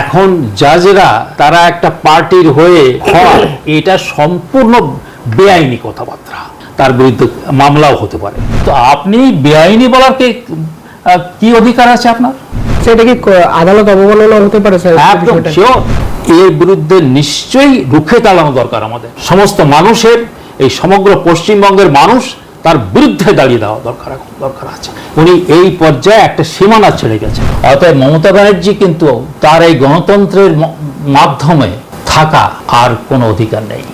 এখন জাজরা তারা একটা পার্টির হয়ে হওয়া এটা সম্পূর্ণ বেআইনি কথাবার্তা। তার বিরুদ্ধে মামলাও হতে পারে। তো আপনি বেআইনি বলার কে কি অধিকার আছে আপনার? সেটা কি আদালত অবমাননা হতে পারে স্যার? একদম এর বিরুদ্ধে নিশ্চয়ই রুখে দাঁড়ানো দরকার আমাদের। সমস্ত মানুষের এই সমগ্র পশ্চিমবঙ্গের মানুষ তার বিরুদ্ধে দাঁড়িয়ে দেওয়া দরকার এখন দরকার আছে। উনি এই পর্যায়ে একটা সীমানা ছেড়ে গেছেন। অতএব মমতা ব্যানার্জি কিন্তু তার এই গণতন্ত্রের মাধ্যমে থাকা আর কোনো অধিকার নেই।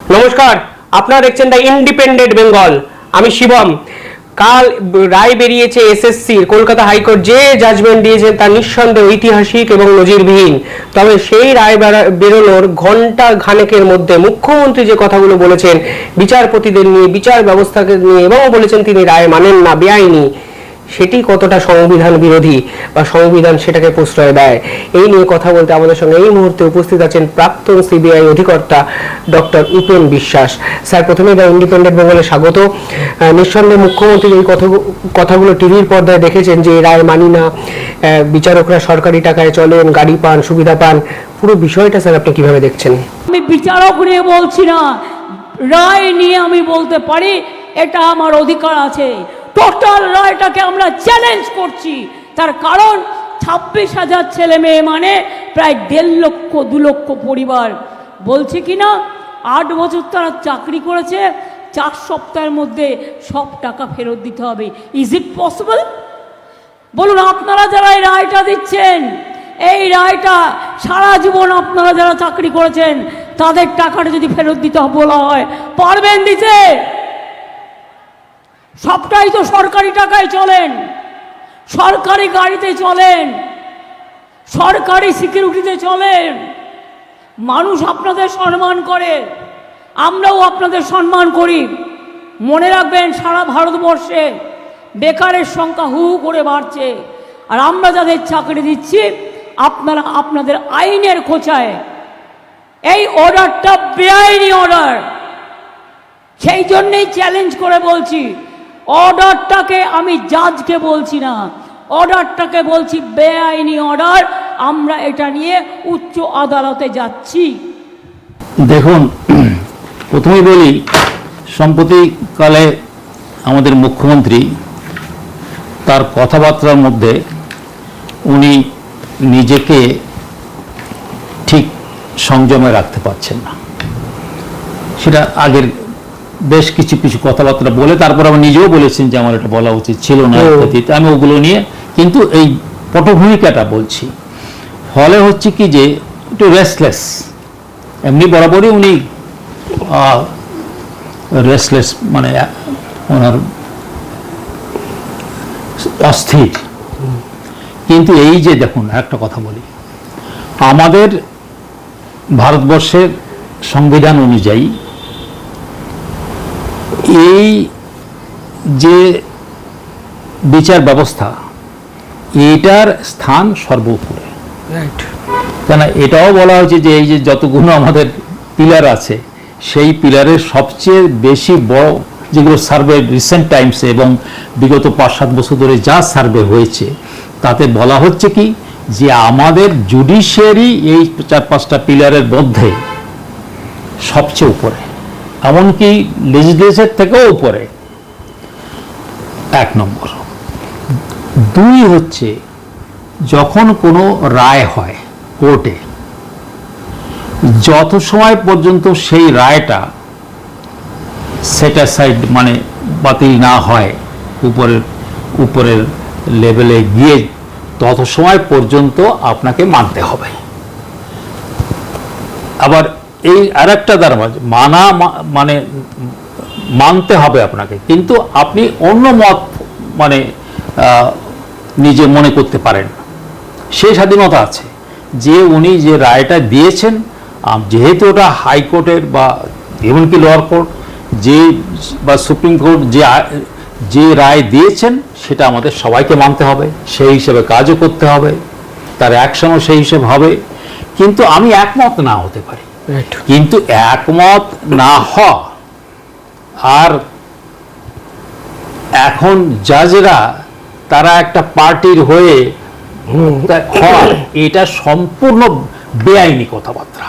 নমস্কার আপনারা দেখছেন দ্য ইন্ডিপেন্ডেন্ট বেঙ্গল। আমি শিবম। কাল রায় বেরিয়েছে এসএসসির কলকাতা হাইকোর্ট যে জাজমেন্ট দিয়েছেন তা নিঃসন্দেহ ঐতিহাসিক এবং নজিরবিহীন। তবে সেই রায় বেরোনোর ঘণ্টা ঘানেকের মধ্যে মুখ্যমন্ত্রী যে কথাগুলো বলেছেন, বিচারপতিদের নিয়ে, বিচার ব্যবস্থাকে নিয়ে, এবং বলেছেন তিনি রায় মানেন না, বেআইনি। সেটি কতটা সংবিধান বিরোধী বা সংবিধান সেটাকে প্রশ্রয় দেয়? এই নিয়ে কথা বলতে আমাদের সঙ্গে এই মুহূর্তে উপস্থিত আছেন প্রাক্তন সিবিআই অধিকর্তা ডক্টর উপেন বিশ্বাস। স্যার প্রথমে দ্য ইন্ডিপেন্ডেন্ট বেঙ্গলে স্বাগত। নিঃসন্দেহে মুখ্যমন্ত্রী এই কথা- কথাগুলো টিভির পর্দায় দেখেছেন যে রায় মানি না বিচারকরা সরকারি টাকায় চলেন, গাড়ি পান, সুবিধা পান, পুরো বিষয়টা স্যার আপনি কীভাবে দেখছেন? আমি বিচারক নিয়ে বলছি না, রায় নিয়ে আমি বলতে পারি, এটা আমার অধিকার আছে। টোটাল রায়টাকে আমরা চ্যালেঞ্জ করছি। তার কারণ ছাব্বিশ হাজার ছেলে মেয়ে মানে প্রায় দেড় লক্ষ, দু লক্ষ পরিবার। বলছে কি না আট বছর তারা চাকরি করেছে, চার সপ্তাহের মধ্যে সব টাকা ফেরত দিতে হবে। ইজ ইট পসিবল বলুন, আপনারা যারা এই রায়টা দিচ্ছেন, এই রায়টা সারা জীবন আপনারা যারা চাকরি করেছেন, তাদের টাকাটা যদি ফেরত দিতে বলা হয়, পারবেন দিতে? সবটাই তো সরকারি টাকায় চলেন। সরকারি গাড়িতে চলেন। সরকারি সিকিউরিটিতে চলেন। মানুষ আপনাদের সম্মান করে। আমরাও আপনাদের সম্মান করি। মনে রাখবেন, সারা ভারতবর্ষে বেকারের সংখ্যা হু করে বাড়ছে। আর আমরা যাদের চাকরি দিচ্ছি, আপনারা আপনাদের আইনের খোঁচায়। এই অর্ডারটা বেআইনি অর্ডার সেই জন্যেই চ্যালেঞ্জ করে বলছি। অর্ডারটাকে আমি জাজকে বলছি না। অর্ডারটাকে বলছি, বেআইনি অর্ডার, আমরা এটা নিয়ে উচ্চ আদালতে যাচ্ছি। দেখুন, প্রথমেই বলি সম্প্রতিকালে আমাদের মুখ্যমন্ত্রী তার কথাবার্তার মধ্যে উনি নিজেকে ঠিক সংযমে রাখতে পারছেন না। সেটা আগের বেশ কিছু কিছু কথাবার্তা বলে তারপর আমি নিজেও বলেছেন যে আমার এটা বলা উচিত ছিল না। আমি ওগুলো নিয়ে কিন্তু এই পটভূমিকাটা বলছি। ফলে হচ্ছে কি যে একটু রেস্টলেস এমনি বরাবরই উনি রেস্টলেস মানে ওনার অস্থির। কিন্তু এই যে দেখুন একটা কথা বলি। আমাদের ভারতবর্ষের সংবিধান অনুযায়ী এই যে বিচার ব্যবস্থা এটার স্থান সর্বোপরে। রাইট কেন এটাও বলা হয়েছে যে এই যে যতগুলো আমাদের পিলার আছে সেই পিলারের সবচেয়ে বেশি বড় যেগুলো সার্ভে রিসেন্ট টাইমসে এবং বিগত পাঁচ সাত বছর ধরে যা সার্ভে হয়েছে তাতে বলা হচ্ছে কি যে আমাদের জুডিশিয়ারি এই চার পাঁচটা পিলারের মধ্যে সবচেয়ে উপরে। এমনকি লেজিসলেচার থেকেও উপরে। এক নম্বর। দুই হচ্ছে, যখন কোনো রায় হয় কোর্টে, যত সময় পর্যন্ত সেই রায়টা সেটাসাইড মানে বাতিল না হয়, উপরের উপরের লেভেলে গিয়ে তত সময় পর্যন্ত আপনাকে মানতে হবে। আবার এই আর একটা দ্বারা মানা মানে মানতে হবে আপনাকে। কিন্তু আপনি অন্য মত মানে নিজে মনে করতে পারেন সেই স্বাধীনতা আছে। যে উনি যে রায়টা দিয়েছেন যেহেতু ওটা হাইকোর্টের বা এমনকি লোয়ার কোর্ট যে বা সুপ্রিম কোর্ট যে যে রায় দিয়েছেন, সেটা আমাদের সবাইকে মানতে হবে। সেই হিসেবে কাজও করতে হবে। তার অ্যাকশনও সেই হিসেবে হবে। কিন্তু আমি একমত না হতে পারি। কিন্তু একমত না হওয়া আর এখন জাজরা তারা একটা পার্টির হয়ে হয় এটা সম্পূর্ণ বেআইনি কথাবার্তা।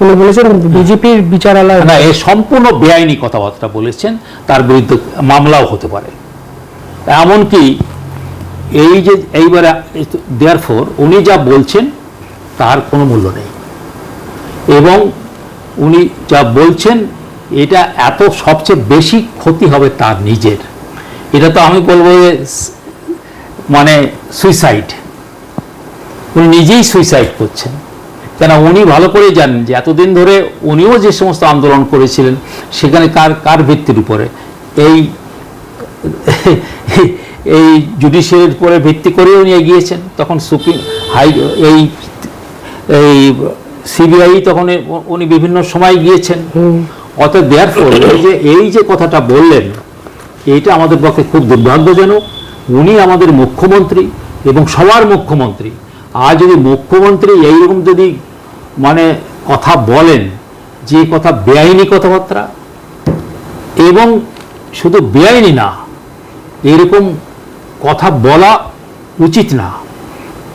উনি বলেছেন বিজেপির বিচারালয় না এ সম্পূর্ণ বেআইনি কথাবার্তা বলেছেন তার বিরুদ্ধে মামলাও হতে পারে। এমনকি এই যে এইবারে দেয়ার ফোর উনি যা বলছেন তার কোনো মূল্য নেই। এবং উনি যা বলছেন, এটা এত সবচেয়ে বেশি ক্ষতি হবে তার নিজের। এটা তো আমি বলব যে মানে সুইসাইড উনি নিজেই সুইসাইড করছেন। কেন উনি ভালো করে জানেন যে এতদিন ধরে উনিও যে সমস্ত আন্দোলন করেছিলেন, সেখানে কার কার ভিত্তির উপরে? এই এই জুডিশিয়ারির উপরে ভিত্তি করে উনি এগিয়েছেন। তখন সুপ্রিম হাই, এই এই সিবিআই তখন উনি বিভিন্ন সময় গিয়েছেন। অতএব দেয়ার এই যে এই যে কথাটা বললেন এইটা আমাদের পক্ষে খুব দুর্ভাগ্যজনক। উনি আমাদের মুখ্যমন্ত্রী এবং সবার মুখ্যমন্ত্রী। আর যদি মুখ্যমন্ত্রী এইরকম যদি মানে কথা বলেন যে কথা বেআইনি কথাবার্তা এবং শুধু বেআইনি না এরকম কথা বলা উচিত না।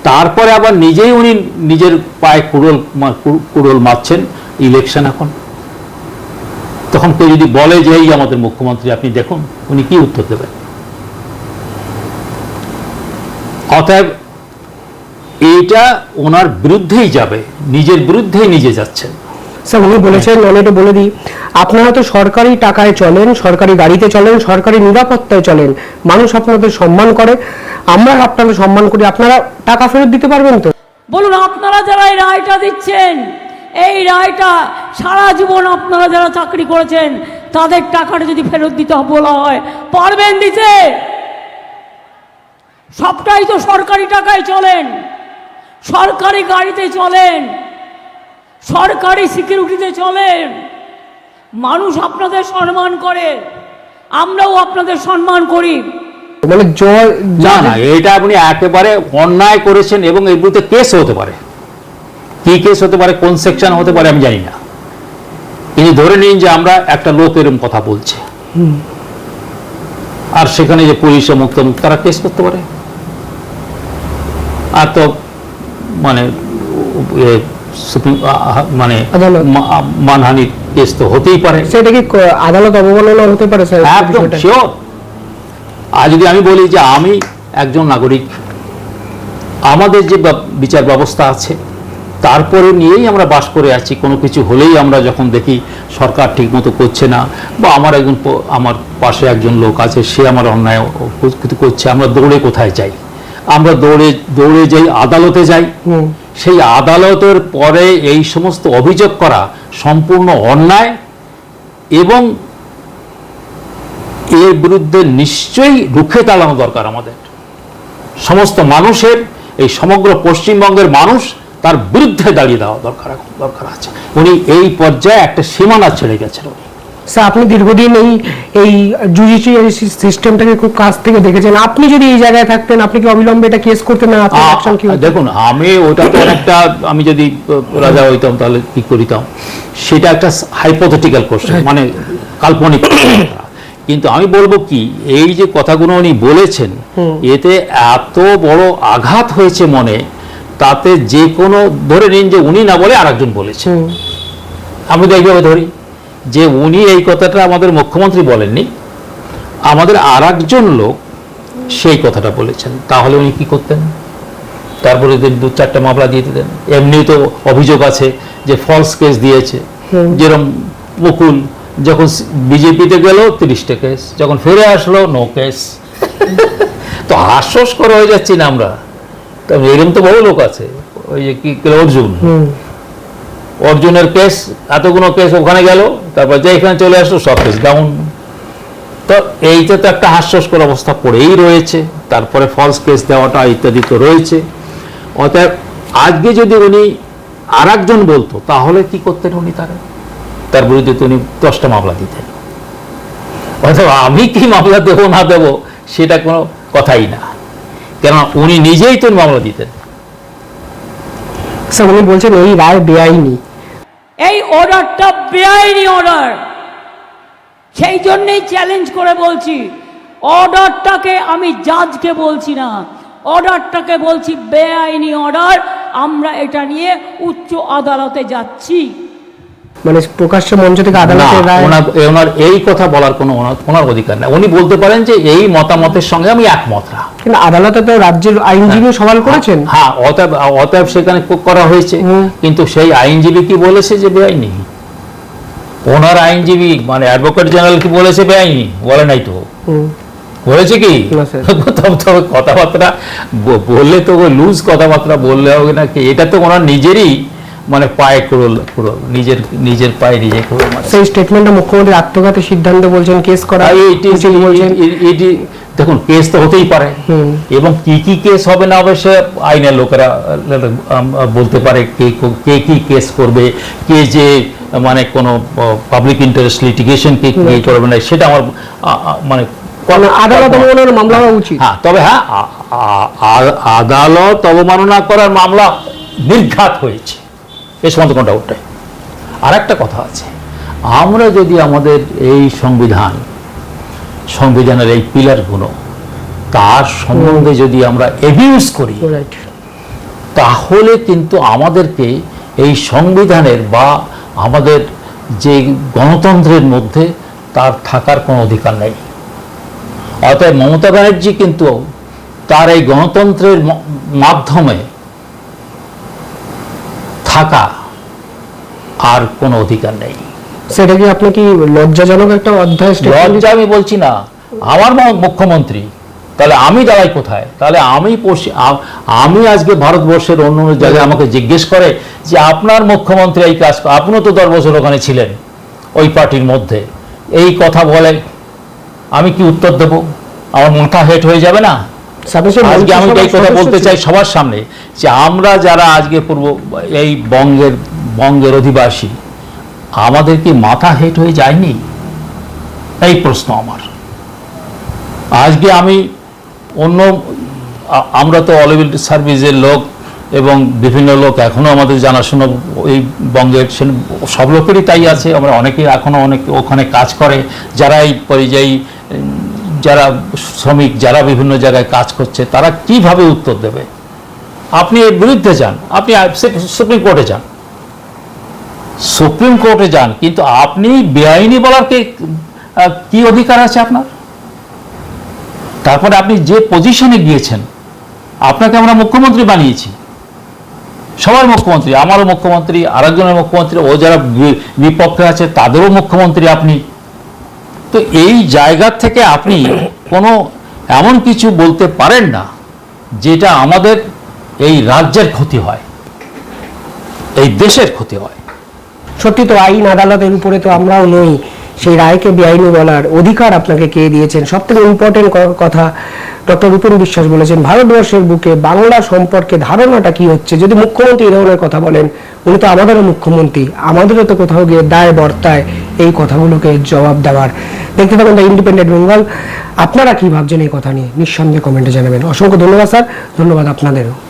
তারপরে আবার নিজেই উনি নিজের পায়ে কুড়োল কুড়োল মারছেন ইলেকশন এখন। তখন কেউ যদি বলে যে এই আমাদের মুখ্যমন্ত্রী, আপনি দেখুন উনি কি উত্তর দেবেন। অতএব এইটা ওনার বিরুদ্ধেই যাবে, নিজের বিরুদ্ধেই নিজে যাচ্ছেন। স্যার, উনি বলেছেন বলে দিই আপনারা তো সরকারি টাকায় চলেন, সরকারি গাড়িতে চলেন, সরকারি নিরাপত্তায় চলেন। মানুষ আপনাদের সম্মান করে। আমরা আপনাদের সম্মান করি। আপনারা টাকা ফেরত দিতে পারবেন তো? বলুন, আপনারা যারা এই রায়টা দিচ্ছেন, এই রায়টা সারা জীবন আপনারা যারা চাকরি করেছেন, তাদের টাকাটা যদি ফেরত দিতে বলা হয়, পারবেন দিতে? সবটাই তো সরকারি টাকায় চলেন। সরকারি গাড়িতে চলেন। সরকারি সিকিউরিটিতে চলেন। মানুষ আপনাদের সম্মান করে আমরাও আপনাদের সম্মান করি। মানে জয় না না এটা আপনি একেবারে অন্যায় করেছেন এবং এর বিরুদ্ধে কেস হতে পারে। কি কেস হতে পারে কোন সেকশন হতে পারে আমি জানি না। কিন্তু ধরে নিন যে আমরা একটা লোক এরকম কথা বলছে। আর সেখানে যে পুলিশ মুক্ত মুক্ত তারা কেস করতে পারে। আর তো মানে সুপ্রিম মানে। মানহানির কেস তো হতেই পারে। সেটা কি আদালত অবমাননা হতে পারে স্যার একদম শিওর আর যদি আমি বলি যে আমি একজন নাগরিক আমাদের যে বিচার ব্যবস্থা আছে তারপরে নিয়েই আমরা বাস করে আছি কোনো কিছু হলেই আমরা যখন দেখি সরকার ঠিকমতো করছে না বা আমার একজন আমার পাশে একজন লোক আছে সে আমার অন্যায় করছে আমরা দৌড়ে কোথায় যাই? আমরা দৌড়ে দৌড়ে যাই আদালতে যাই। সেই আদালতের পরে এই সমস্ত অভিযোগ করা সম্পূর্ণ অন্যায় এবং এর বিরুদ্ধে নিশ্চয়ই রুখে দাঁড়ানো দরকার আমাদের। সমস্ত মানুষের, এই সমগ্র পশ্চিমবঙ্গের মানুষ তার বিরুদ্ধে দাঁড়িয়ে দেওয়া দরকার দরকার আছে। উনি এই পর্যায়ে একটা সীমানা ছেড়ে গেছেন উনি। স্যার আপনি দীর্ঘদিন এই এই জুডিশিয়ারি সিস্টেমটাকে খুব কাছ থেকে দেখেছেন। আপনি যদি এই জায়গায় থাকতেন আপনি কি অবিলম্বে এটা কেস করতেন না? আপনার অ্যাকশন কি হতো? দেখুন আমি ওটা তো একটা আমি যদি রাজা হইতাম তাহলে কি করিতাম? সেটা একটা হাইপোথেটিক্যাল কোশ্চেন মানে কাল্পনিক কিন্তু আমি বলব কি এই যে কথাগুলো উনি বলেছেন এতে এত বড় আঘাত হয়েছে মনে তাতে যে কোনো ধরে নিন যে উনি না বলে আরেকজন বলেছে। আমি তো এইভাবে ধরি যে উনি এই কথাটা আমাদের মুখ্যমন্ত্রী বলেননি আমাদের আর একজন লোক সেই কথাটা বলেছেন। তাহলে উনি কি করতেন? তারপরে দু চারটা মামলা দিয়ে দিতেন। এমনি তো অভিযোগ আছে যে ফলস কেস দিয়েছে। যেরকম মুকুল যখন বিজেপিতে গেল তিরিশটা কেস যখন ফিরে আসলো নো কেস তো হাস্যস্কর হয়ে যাচ্ছি না আমরা। তো এরকম তো বড় লোক আছে। ওই যে কি অর্জুন। অর্জুনের কেস এতগুলো কেস ওখানে গেল, তারপর যে এখানে চলে আসলো, সব কেস ডাউন তো এইটা তো একটা হাস্যস্কর অবস্থা পড়েই রয়েছে, তারপরে ফলস কেস দেওয়াটা ইত্যাদি তো রয়েছে। অতএব আজকে যদি উনি আর একজন বলতো, তাহলে কি করতেন উনি তারা? তার বিরুদ্ধে তো উনি দশটা মামলা দিতেন। অথবা আমি কি মামলা দেবো না দেবো, সেটা কোনো কথাই না। কেননা উনি নিজেই তো মামলা দিতেন। স্যার উনি বলছেন এই রায় বেআইনি। এই অর্ডারটা বেআইনি অর্ডার সেই জন্যেই চ্যালেঞ্জ করে বলছি অর্ডারটাকে আমি জাজকে বলছি না। অর্ডারটাকে বলছি বেআইনি অর্ডার আমরা এটা নিয়ে উচ্চ আদালতে যাচ্ছি। মানে প্রকাশ্য মঞ্চ থেকে না আদালতের রায় ওনার ওনার এই কথা বলার কোনো ওনার- অধিকার নেই। উনি বলতে পারেন যে এই মতামতের সঙ্গে আমি একমত না। কিন্তু আদালতে তো রাজ্যের আইনজীবী সওয়াল করেছেন। হ্যাঁ অতএব অতএব সেখানে করা হয়েছে। কিন্তু সেই আইনজীবী কি বলেছে যে বেআইনি? ওনার আইনজীবী মানে অ্যাডভোকেট জেনারেল কি বলেছে বেআইনি? বলে নাই তো। কি? তবে কথাবার্তা বললে তো লুজ কথাবার্তা বললে হবে না কি? এটা তো ওনার নিজেরই মানে পায়ে কুড়োল পুরো নিজের নিজের পায়ে নিজে কুড়োল। সেই স্টেটমেন্টে মুখ্যমন্ত্রী আত্মঘাতী সিদ্ধান্ত বলছেন কেস করা বলছেন। এটি দেখুন কেস তো হতেই পারে। এবং কি কি কেস হবে না হবে সে আইনের লোকেরা বলতে পারে কে কে কি কেস করবে কে যে মানে কোনো পাবলিক ইন্টারেস্ট লিটিগেশন কে কে করবে না সেটা আমার মানে মানে আদালত অবমাননার মামলা হওয়া উচিত। হ্যাঁ তবে হ্যাঁ আদালত অবমাননা করার মামলা নির্ঘাত হয়েছে। এ সমস্ত কোনো ডাউট নেই। আর একটা কথা আছে আমরা যদি আমাদের এই সংবিধান সংবিধানের এই পিলারগুলো তার সম্বন্ধে যদি আমরা এবিউজ করি তাহলে কিন্তু আমাদেরকে এই সংবিধানের বা আমাদের যে গণতন্ত্রের মধ্যে তার থাকার কোনো অধিকার নেই। অতএব মমতা ব্যানার্জি কিন্তু তার এই গণতন্ত্রের মাধ্যমে থাকা আর কোনো অধিকার নেই। সেটা কি আপনি কি লজ্জাজনক একটা অধ্যায় লজ্জা আমি বলছি না। আমার মুখ্যমন্ত্রী তাহলে আমি দাঁড়াই কোথায়? তাহলে আমি আমি আজকে ভারতবর্ষের অন্য অন্য জায়গায় আমাকে জিজ্ঞেস করে যে আপনার মুখ্যমন্ত্রী এই কাজ আপনিও তো দশ বছর ওখানে ছিলেন ওই পার্টির মধ্যে। এই কথা বলে আমি কি উত্তর দেব? আমার মাথা হেট হয়ে যাবে না? আজকে আমি এই কথা বলতে চাই সবার সামনে যে আমরা যারা আজকে পূর্ব এই বঙ্গের বঙ্গের অধিবাসী আমাদের কি মাথা হেট হয়ে যায়নি? এই প্রশ্ন আমার। আজকে আমি অন্য আমরা তো অল সার্ভিসের লোক এবং বিভিন্ন লোক এখনও আমাদের জানাশোনা এই বঙ্গের সব লোকেরই তাই আছে। আমরা অনেকেই এখনও অনেক ওখানে কাজ করে যারা এই পরিযায়ী, যারা শ্রমিক, যারা বিভিন্ন জায়গায় কাজ করছে, তারা কীভাবে উত্তর দেবে? আপনি এর বিরুদ্ধে যান, আপনি সুপ্রিম কোর্টে যান। সুপ্রিম কোর্টে যান, কিন্তু আপনি বেআইনি বলার কি অধিকার আছে আপনার? তারপরে আপনি যে পজিশনে গিয়েছেন, আপনাকে আমরা মুখ্যমন্ত্রী বানিয়েছি। সবার মুখ্যমন্ত্রী, আমারও মুখ্যমন্ত্রী, আরেকজনের মুখ্যমন্ত্রী, ও যারা বিপক্ষে আছে, তাদেরও মুখ্যমন্ত্রী আপনি। তো এই জায়গা থেকে আপনি কোনো এমন কিছু বলতে পারেন না, যেটা আমাদের এই রাজ্যের ক্ষতি হয়, এই দেশের ক্ষতি হয়। সত্যি তো আইন আদালতের উপরে তো আমরাও নই। সেই রায়কে বেআইনি বলার অধিকার আপনাকে কে দিয়েছেন? সব থেকে ইম্পর্টেন্ট কথা ডক্টর রূপন বিশ্বাস বলেছেন, ভারতবর্ষের বুকে বাংলা সম্পর্কে ধারণাটা কি হচ্ছে? যদি মুখ্যমন্ত্রী এই ধরনের কথা বলেন, উনি তো আমাদেরও মুখ্যমন্ত্রী, আমাদেরও তো কোথাও গিয়ে দায় বর্তায় এই কথাগুলোকে জবাব দেওয়ার। দেখতে থাকুন দ্য ইন্ডিপেন্ডেন্ট বেঙ্গল। আপনারা কি ভাবছেন এই কথা নিয়ে? নিঃসন্দেহে কমেন্টে জানাবেন। অসংখ্য ধন্যবাদ, স্যার। ধন্যবাদ আপনাদেরও।